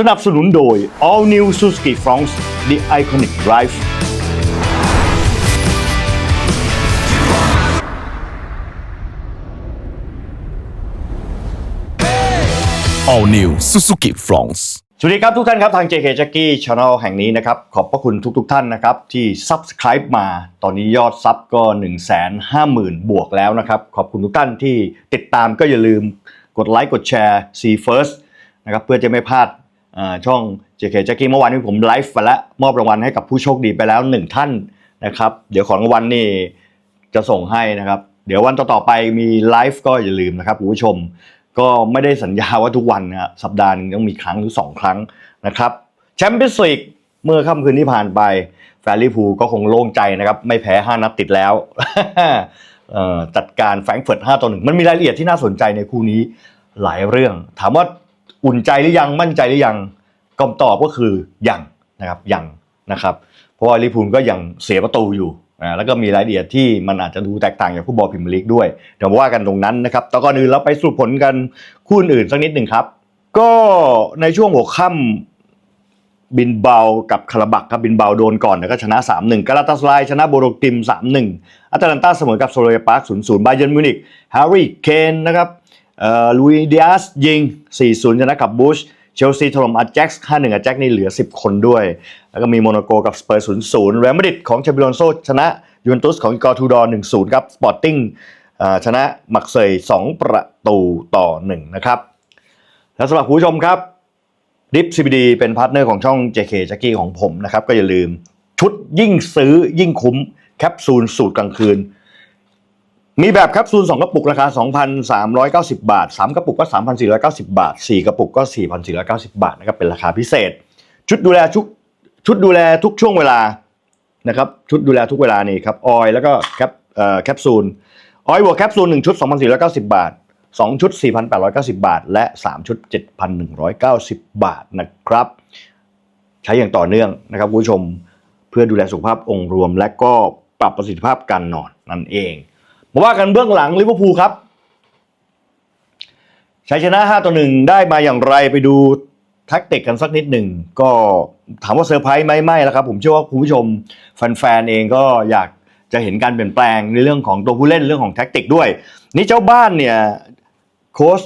สนับสนุนโดย All New Suzuki Fronx The Iconic Drive All New Suzuki Fronts สวัสดีครับทุกท่านครับทาง JK Jackie Channel แห่งนี้นะครับ ขอบพระคุณทุกๆทท่านนะครับ ที่ Subscribe มาตอนนี้ยอดซับก็ 1 5 0 0 0 0 บวกแล้วนะครับ ขอบคุณทุกท่านที่ติดตามก็อย่าลืมกดไลค์กดแชร์ See First นะครับเพื่อจะไม่พลาดอ่า ช่อง JK Jackie เมื่อวานนี้ผมไลฟ์ไปแล้วมอบรางวัลให้กับผู้โชคดีไปแล้ว1ท่านนะครับ เดี๋ยวของรางวัลนี่จะส่งให้นะครับ เดี๋ยววันต่อๆไปมีไลฟ์ก็อย่าลืมนะครับคุณผู้ชมก็ไม่ได้สัญญาว่าทุกวันนะสัปดาห์หนึงต้องมีครั้งหรือ 2 ครั้งนะครับแชมเปี้ยนส์ลีกเมื่อค่ำคืนที่ผ่านไป แฟนลิเวอร์พูก็คงโล่งใจนะครับ ไม่แพ้ 5 นัดติดแล้วจัดการแฟรงก์เฟิร์ต5ต่อ1มันมีรายละเอียดที่น่าสนใจในคู่นี้หลายเรื่อง ถามว่า อุ่นใจหรือยังมั่นใจหรือยังคำตอบก็คือยังนะครับยังนะครับเพราะว่าลิพูลก็ยังเสียประตูอยู่อ่าแล้วก็มีรายละเอียดที่มันอาจจะดูแตกต่างจากฟุตบอลพรีเมียร์ลีกด้วยเดี๋ยวมาว่ากันตรงนั้นนะครับแต่ก่อนอื่นเราไปสรุปผลกันคู่อื่นสักนิดหนึ่งครับ ก็ในช่วงหัวค่ำบินเบากับคาราบักครับบินเบาโดนก่อนแต่ก็ชนะ 3-1กาลาตาสไลชนะโบโรกติม 3-1อัตแลนตาเสมอกับโซโลเอปาร์ค0-0บาเยิร์นมิวนิกแฮร์รี่เคนนะครับ ลุยเดิอาสยิง 4-0ชนะกับบูชเชลซีถล่มอาแจ็กซ์5-1อาแจ็กนี่เหลือ 10 คนด้วย แล้วก็มีโมนาโกกับสเปอร์0-0เรอัลมาดริดของเชมเปียนโซชนะยูเวนตุสของกอร์ทูดอร์1-0ครับสปอร์ติ้งชนะมักเซย2 ประตูต่อ 1 นะครับ และสำหรับผู้ชมครับดิฟ CBD เป็นพาร์ทเนอร์ของช่อง JK j a c k i e ของผมนะครับ ก็อย่าลืมชุดยิ่งซื้อยิ่งคุ้มแคปซูลสูตรกลางคืน มีแบบแคปซูล2กระปุกราคา 2,390 บาท 3 กระปุกก็ 3,490 บาท 4 กระปุกก็ 4,490 บาทนะครับเป็นราคาพิเศษ ชุดดูแลชุดชุดดูแลทุกช่วงเวลานะครับชุดดูแลทุกเวลานี่ครับออยแล้วก็แคปเอ่อแคปซูลออยบวกแคปซูล1ชุด 2,490 บาท 2 ชุด 4,890 บาท และ 3 ชุด 7,190 บาทนะครับ ใช้อย่างต่อเนื่องนะครับคุณผู้ชมเพื่อดูแลสุขภาพองค์รวมและก็ปรับประสิทธิภาพการนอนนั่นเอง มาว่ากันเบื้องหลังลิเวอร์พูลครับชัยชนะ 5 ต่อ 1 ได้มาอย่างไรไปดูแท็กติกกันสักนิดหนึ่ง ก็ถามว่าเซอร์ไพรส์ไหมไม่แล้วครับ ผมเชื่อว่าคุณผู้ชมแฟนๆเองก็อยากจะเห็นการเปลี่ยนแปลงในเรื่องของตัวผู้เล่นเรื่องของแท็กติกด้วย นี่เจ้าบ้านเนี่ยโค้ช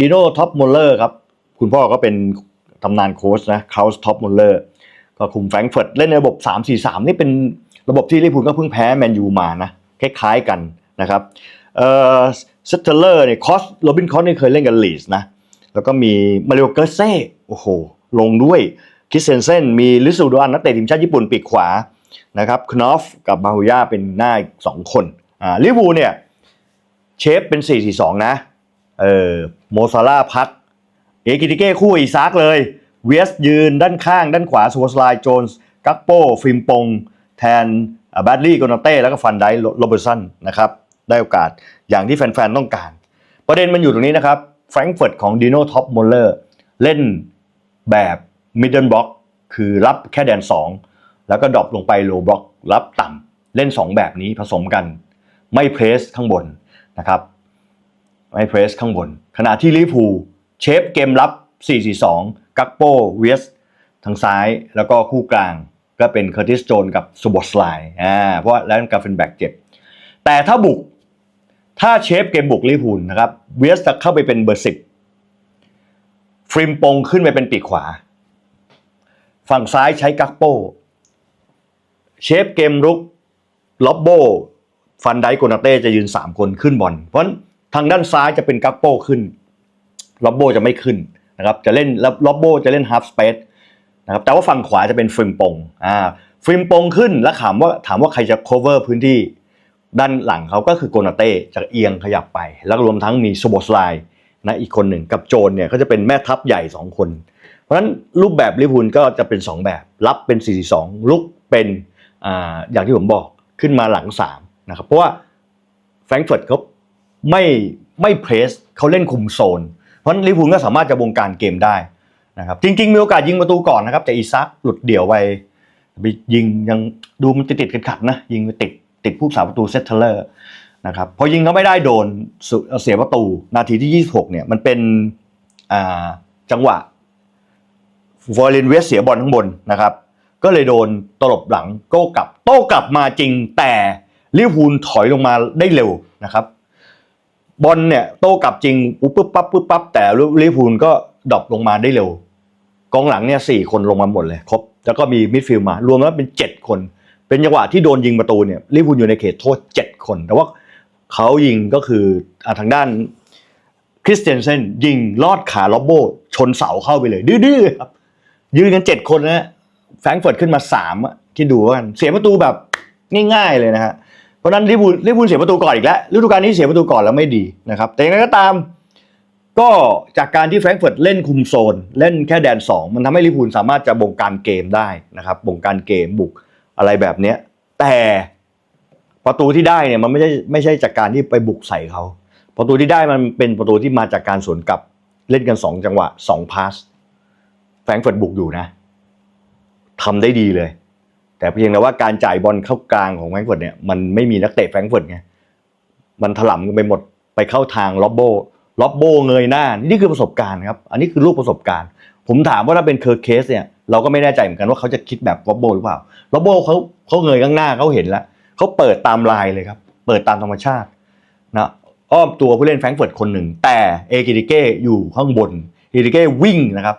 ดิโน่ท็อปมอลเลอร์ครับคุณพ่อก็เป็นตำนานโค้ชนะคลาสท็อปมอลเลอร์ก็คุมแฟรงเฟิร์ตเล่นในระบบ 3-4-3 นี่เป็นระบบที่ลิเวอร์พูลก็เพิ่งแพ้แมนยูมานะคล้ายๆกัน นะครับเอ่อเซตเทเลอร์เนี่ยคอสโรบินคอสนี่เคยเล่นกับลีสนะแล้วก็มีมาริโอเกอร์เซ่โอ้โหลงด้วยคิสเซนเซนมีลิซูดอันนักเตะทีมชาติญี่ปุ่นปีกขวานะครับคนอฟกับบาฮุย่าเป็นหน้าอีกสองคนอ่าลิเวอร์พูเนี่ยเชฟเป็น 4-4-2 นะเออโมซาร่าพักเอกิติเก้คู่อีซากเลยเวสยืนด้านข้างด้านขวาสวอสไลโจนส์กักโปฟิมปง แทนแบดลี่โกนาเต้ แล้วก็ฟันไดโรเบอร์สันนะครับ ได้โอกาสอย่างที่แฟนๆต้องการ ประเด็นมันอยู่ตรงนี้นะครับแฟรงก์เฟิร์ตของดิโน่ท็อปมอลเลอร์เล่นแบบมิดเดิลบล็อกคือรับแค่แดน 2 แล้วก็ดรอปลงไปโลบล็อกรับต่ำเล่น 2 แบบนี้ผสมกัน ไม่เพรสข้างบนนะครับ ไม่เพรสข้างบน ขณะที่ลิเวอร์พูเชฟเกมรับ 4-4-2 กักโปเวสทางซ้ายแล้วก็คู่กลางก็เป็นเคอร์ติสโจนกับซูบอสไลอ่าเพราะแล้วกาเฟนแบกเจ็บแต่ถ้าบุก ถ้าเชฟเกมบุกลิพูลนะครับเวสจะเข้าไปเป็นเบอร์สิบฟริมปงขึ้นไปเป็นปีกขวา ฝั่งซ้ายใช้กักโป เชฟเกมรุกล็อบโบ ฟันไดโกนาเต้จะยืน 3 คนขึ้นบอลเพราะฉะนั้นทางด้านซ้ายจะเป็นกักโปขึ้นล็อบโบจะไม่ขึ้นนะครับจะเล่นแล้วล็อบโบจะเล่นฮาฟสเปซนะครับแต่ว่าฝั่งขวาจะเป็นฟริมปงอ่าฟริมปงขึ้นแล้วถามว่าถามว่าใครจะ cover พื้นที่ ด้านหลังเขาก็คือโกนาเต้จะเอียงขยับไป แล้วรวมทั้งมีโซโบสไลนะอีกคนหนึ่งกับโจนเนี่ยก็จะเป็นแม่ทัพใหญ่ 2 คน เพราะฉะนั้นรูปแบบลิพูลก็จะเป็น 2 แบบ รับเป็น 4-4-2 ลุกเป็นอ่าอย่างที่ผมบอกขึ้นมาหลัง3นะครับเพราะว่าแฟรงก์เฟิร์ตเขาไม่ไม่เพรสเขาเล่นคุมโซน เพราะฉะนั้นลิพูลก็สามารถจะบงการเกมได้นะครับจริง ๆ มีโอกาสยิงประตูก่อนนะครับแต่อีซักหลุดเดี่ยวไปไปยิงยังดูมันติดๆขัดๆนะยิงไปติด ติดผู้สาประตูเซตเทเลอร์นะครับพอยิงเขาไม่ได้โดนเสียประตู นาทีที่ 26เนี่ยมันเป็นจังหวะฟอร์เรนเวสเสียบอลข้างบนนะครับ ก็เลยโดนตลบหลังโต้กลับ โต้กลับมาจริงแต่ลิเวอร์พูลถอยลงมาได้เร็วนะครับ บอลเนี่ยโต้กลับจริงปุ๊บปุ๊บปั๊บปุ๊บปั๊บแต่ลิเวอร์พูลก็ดรอปลงมาได้เร็วกองหลังเนี่ยสี่คนลงมาหมดเลยครบ แล้วก็มีมิดฟิลด์มา รวมแล้วเป็นเจ็ดคน เป็นจังหวะที่โดนยิงประตูเนี่ยลิเวอร์พูลอยู่ในเขตโทษเจ็ดคน แต่ว่าเขายิงก็คืออทางด้านคริสเตนเซนยิงลอดขาล็อบโบ ชนเสาเข้าไปเลย ดื้อๆครับ ยืนกันเจ็ดคนนะแฟรงเฟิร์ตขึ้นมาสามอะคิดดูกัน เสียประตูแบบง่ายๆเลยนะฮะเพราะนั้นลิเวอร์พูลลิเวอร์พูลเสียประตูก่อนอีกแล้วฤดูกาลนี้เสียประตูก่อนแล้วไม่ดีนะครับ แต่อย่างไรก็ตาม ก็จากการที่แฟรงเฟิร์ตเล่นคุมโซน เล่นแค่แดน 2 มันทำให้ลิเวอร์พูลสามารถจะบงการเกมได้นะครับบงการเกมบุก อะไรแบบเนี้ย แต่ประตูที่ได้เนี่ยมันไม่ใช่ไม่ใช่จากการที่ไปบุกใส่เขาประตูที่ได้มันเป็นประตูที่มาจากการสวนกลับเล่นกัน2จังหวะ2พาสแฟรงเฟิร์ตบุกอยู่นะทำได้ดีเลย แต่เพียงแต่ว่าการจ่ายบอลเข้ากลางของแฟรงเฟิร์ตเนี่ยมันไม่มีนักเตะแฟรงเฟิร์ตไงมันถล่มกันไปหมดไปเข้าทางล็อบโบล็อบโบเงยหน้า นี่คือประสบการณ์ครับ อันนี้คือลูกประสบการณ์ ผมถามว่าถ้าเป็นเคอร์เคสเนี่ย เราก็ไม่แน่ใจเหมือนกันว่าเขาจะคิดแบบล็อบโบหรือเปล่าล็อบโบเขาเขาเงยข้างหน้าเขาเห็นแล้วเขาเปิดตามลายเลยครับ เปิดตามธรรมชาตินะอ้อมตัวผู้เล่นแฟรงก์เฟิร์ตคนหนึ่ง แต่เอกิติเก้อยู่ข้างบนเอกิติเก้วิ่งนะครับ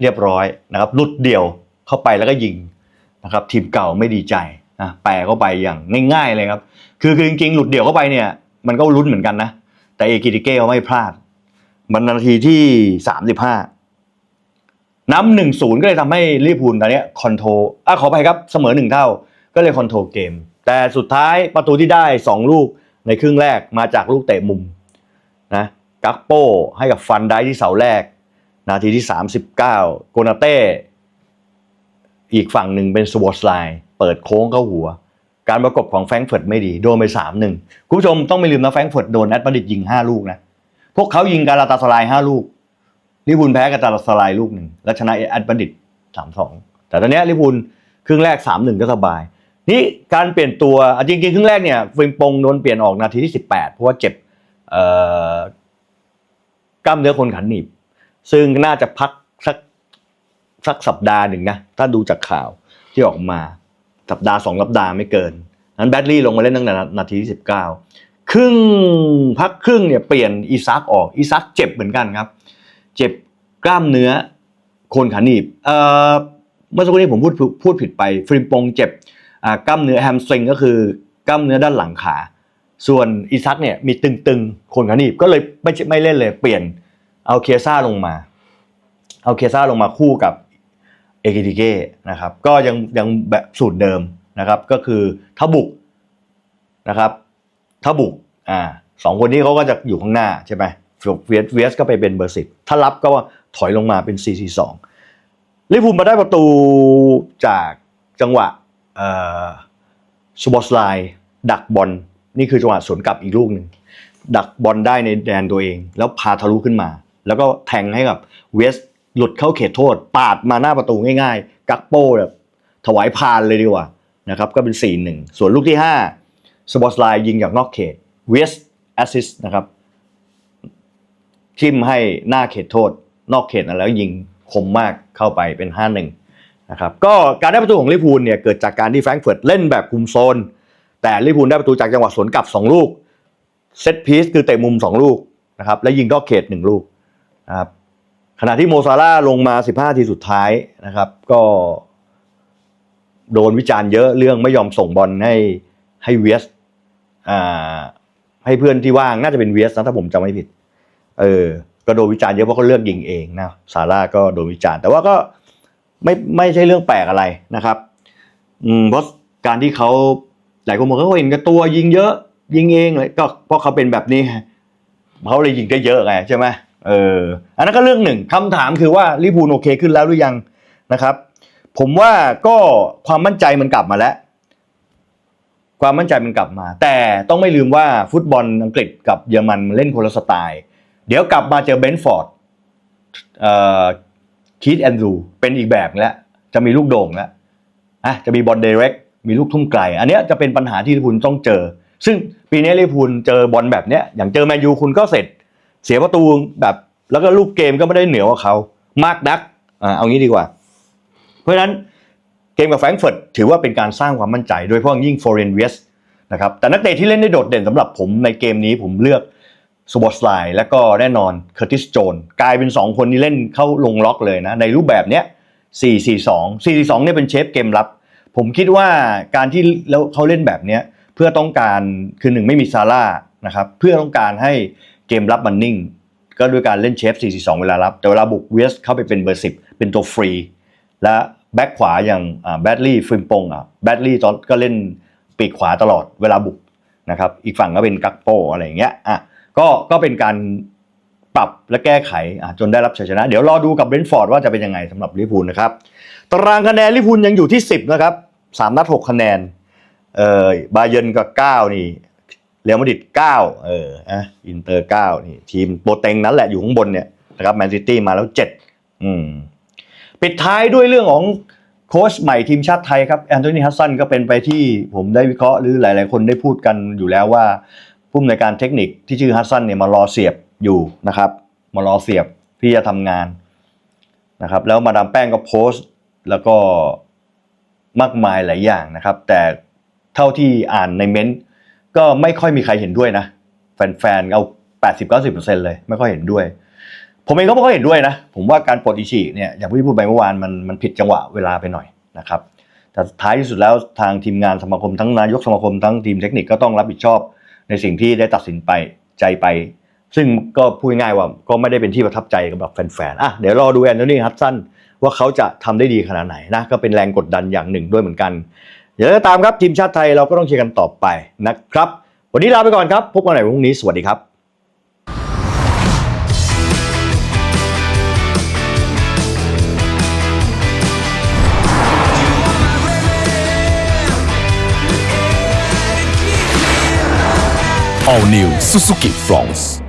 เรียบร้อยนะครับหลุดเดี่ยวเข้าไปแล้วก็ยิงนะครับ ทีมเก่าไม่ดีใจนะแปรเข้าไปอย่างง่ายๆเลยครับ คือคือจริงๆหลุดเดี่ยวเข้าไปเนี่ย มันก็ลุ้นเหมือนกันนะ แต่เอกิติเก้เขาไม่พลาด มันนาทีที่สามสิบห้า น้ำหนึ่งศูนย์ก็เลยทำให้ลิเวอร์พูลตอนนี้คอนโทรอะขอไปครับเสมอหนึ่งเท่า ก็เลยคอนโทรเกม แต่สุดท้ายประตูที่ได้สองลูกในครึ่งแรกมาจากลูกเตะมุมนะกักโป้ให้กับฟันได้ที่เสาแรก นาทีที่ 39 โกนาเต้ อีกฝั่งหนึ่งเป็นสวอตไลน์เปิดโค้งเข้าหัว การประกบของแฟรงเฟิร์ตไม่ดี โดนไป 3-1 คุณผู้ชมต้องไม่ลืมนะแฟรงเฟิร์ตโดนแอตมาดิดยิง 5 ลูกนะ พวกเขายิงการาตาสลาย 5 ลูก ลิพูลแพ้การาตาสลายลูกหนึ่งแล้วชนะแอตมาดริด3-2แต่ตอนนี้ลิพูลครึ่งแรก3-1ก็สบาย นี่การเปลี่ยนตัวจริงๆ ครึ่งแรกเนี่ยฟิมปงโดนเปลี่ยนออกนาทีที่18เพราะว่าเจ็บเอ่อกล้ามเนื้อคนขันหนีบ ซึ่งน่าจะพักสักสักสัปดาห์หนึ่งนะ ถ้าดูจากข่าวที่ออกมา สัปดาห์สองสัปดาห์ไม่เกิน นั้นแบดลี่ลงมาเล่นตั้งแต่นาทีที่สิบเก้าครึ่งพักครึ่งเนี่ยเปลี่ยนอีซักออกอีซักเจ็บเหมือนกันครับ เจ็บกล้ามเนื้อโคนขาหนีบเมื่อสักครู่นี้ผมพูดพูดผิดไปฟริมปงเจ็บกล้ามเนื้อแฮมสตริงก็คือกล้ามเนื้อด้านหลังขา ส่วนอีซักเนี่ยมีตึงๆโคนขาหนีบก็เลยไม่ไม่เล่นเลยเปลี่ยนเอาเคซ่าลงมา เอาเคซ่าลงมาคู่กับเอกิติเก้นะครับก็ยังยังแบบสูตรเดิมนะครับก็คือถ้าบุกนะครับถ้าบุกอ่าสองคนนี้เขาก็จะอยู่ข้างหน้าใช่ไหม เวสเวสก็ไปเป็นเบอร์สิบถ้ารับก็ถอยลงมาเป็น 4 4 2ลิเวอร์พูลมาได้ประตูจากจังหวะเอ่อซูบอสไลดักบอลนี่คือจังหวะสวนกลับอีกลูกหนึ่งดักบอลได้ในแดนตัวเอง แล้วพาทะลุขึ้นมา แล้วก็แทงให้กับเวสหลุดเข้าเขตโทษ ปาดมาหน้าประตูง่ายๆ กักโป้แบบถวายพานเลยดีกว่านะครับก็เป็น 4-1 ส่วนลูกที่ 5สปอร์ตไลน์ยิงจากนอกเขตเวสแอสซิสนะครับ ทิมให้หน้าเขตโทษ นอกเขตนะแล้วยิงคมมากเข้าไปเป็น5-1นะครับก็การได้ประตูของลิพูลเนี่ยเกิดจากการที่แฟรงก์เฟิร์ตเล่นแบบคุมโซน แต่ลิพูลได้ประตูจากจังหวะสวนกลับ 2 ลูกเซตพีซคือเตะมุม 2 ลูกนะครับและยิงนอกเขต 1 ลูกนะครับขณะที่โมซาร่าลงมา 15 ทีสุดท้ายนะครับก็โดนวิจารณ์เยอะเรื่องไม่ยอมส่งบอลให้ให้เวสอ่าให้เพื่อนที่ว่างน่าจะเป็นเวสนะถ้าผมจำไม่ผิด เออ ก็โดนวิจารณ์เยอะเพราะเขาเลือกยิงเองนะซาร่าก็โดนวิจารณ์แต่ว่าก็ไม่ไม่ใช่เรื่องแปลกอะไรนะครับ อืมเพราะการที่เขาหลายคนบอกเขาเห็นกับตัวยิงเยอะ ยิงเองเลยก็เพราะเขาเป็นแบบนี้เขาเลยยิงได้เยอะไงใช่ไหมเออ อันนั้นก็เรื่องหนึ่งคำถามคือว่าลิเวอร์พูลโอเคขึ้นแล้วหรือยังนะครับ ผมว่าก็ความมั่นใจมันกลับมาแล้ว ความมั่นใจมันกลับมา แต่ต้องไม่ลืมว่าฟุตบอลอังกฤษกับเยอรมันมันเล่นคนละสไตล์ เดี๋ยวกลับมาเจอเบนฟอร์ดคีตแอนดรูเป็นอีกแบบแล้ว จะมีลูกโด่งแล้วอะจะมีบอลเดเร็กมีลูกทุ่มไกล อันเนี้ยจะเป็นปัญหาที่ลิพูลต้องเจอ ซึ่งปีนี้ลิเวอร์พูลเจอบอลแบบเนี้ยอย่างเจอแมนยูคุณก็เสร็จ เสียประตูแบบแล้วก็ลูกเกมก็ไม่ได้เหนือกว่าเขามากนักอ่าเอางี้ดีกว่า เพราะฉะนั้นเกมกับแฟรงก์เฟิร์ตถือว่าเป็นการสร้างความมั่นใจ โดยเฉพาะองยิ่งฟอร์เรนเวสนะครับแต่นักเตะที่เล่นได้โดดเด่นสำหรับผมในเกมนี้ผมเลือก สบอสไลน์และก็แน่นอนเคอร์ติสโจนกลายเป็น 2 คนที่เล่นเข้าลงล็อกเลยนะ ในรูปแบบเนี้ย 4-4-2 4-4-2เนี่ยเป็นเชฟเกมรับ ผมคิดว่าการที่แล้วเขาเล่นแบบเนี้ยเพื่อต้องการคือหนึ่งไม่มีซาร่านะครับเพื่อต้องการให้เกมรับมันนิ่ง ก็ด้วยการเล่นเชฟ 4-4-2 เวลารับ แต่เวลาบุกเวสเข้าไปเป็นเบอร์ 10 เป็นตัวฟรี และแบ็คขวาอย่างแบดลี่ฟิมปงอะแบดลี่ตอนก็เล่นปีกขวาตลอดเวลาบุกนะครับอีกฝั่งก็เป็นกักโปอะไรอย่างเงี้ยอะ ก็ก็เป็นการปรับและแก้ไขอะจนได้รับชัยชนะ เดี๋ยวรอดูกับเบนท์ฟอร์ดว่าจะเป็นยังไงสำหรับลิพูลนะครับตารางคะแนนลิพูลยังอยู่ที่ 10 นะครับสามนัด6คะแนนเออบาเยร์นกับ9นี่เรอัลมาดริด9เอออะอินเตอร์9นี่ทีมโปรเต็งนั้นแหละอยู่ข้างบนเนี่ยนะครับแมนซิตี้มาแล้ว7อืมปิดท้ายด้วยเรื่องของโค้ชใหม่ทีมชาติไทยครับแอนโทนีฮัสซันก็เป็นไปที่ผมได้วิเคราะห์หรือหลาย ๆ คนได้พูดกันอยู่แล้วว่า ผู้อำนวยการเทคนิคที่ชื่อฮัสซันเนี่ยมารอเสียบอยู่นะครับ มารอเสียบที่จะทำงานนะครับ แล้วมาดามแป้งก็โพสต์ แล้วก็มากมายหลายอย่างนะครับ แต่เท่าที่อ่านในเม้นต์ก็ไม่ค่อยมีใครเห็นด้วยนะ แฟนๆเอา 80-90%เลย ไม่ค่อยเห็นด้วย ผมเองก็ไม่ค่อยเห็นด้วยนะ ผมว่าการปลดอิชิเนี่ยอย่างที่พูดไปเมื่อวานมันมันผิดจังหวะเวลาไปหน่อยนะครับแต่ท้ายที่สุดแล้วทางทีมงานสมาคมทั้งนายกสมาคมทั้งทีมเทคนิคก็ต้องรับผิดชอบ ในสิ่งที่ได้ตัดสินไปใจไป ซึ่งก็พูดง่ายว่าก็ไม่ได้เป็นที่ประทับใจกับแบบแฟนๆอะเดี๋ยวรอดูแอนโทนีฮัตสันว่าเขาจะทำได้ดีขนาดไหนนะก็เป็นแรงกดดันอย่างหนึ่งด้วยเหมือนกันเดี๋ยวจะตามครับทีมชาติไทยเราก็ต้องเชียร์กันต่อไปนะครับ วันนี้ลาไปก่อนครับ พบกันใหม่พรุ่งนี้สวัสดีครับ All New Suzuki Fronts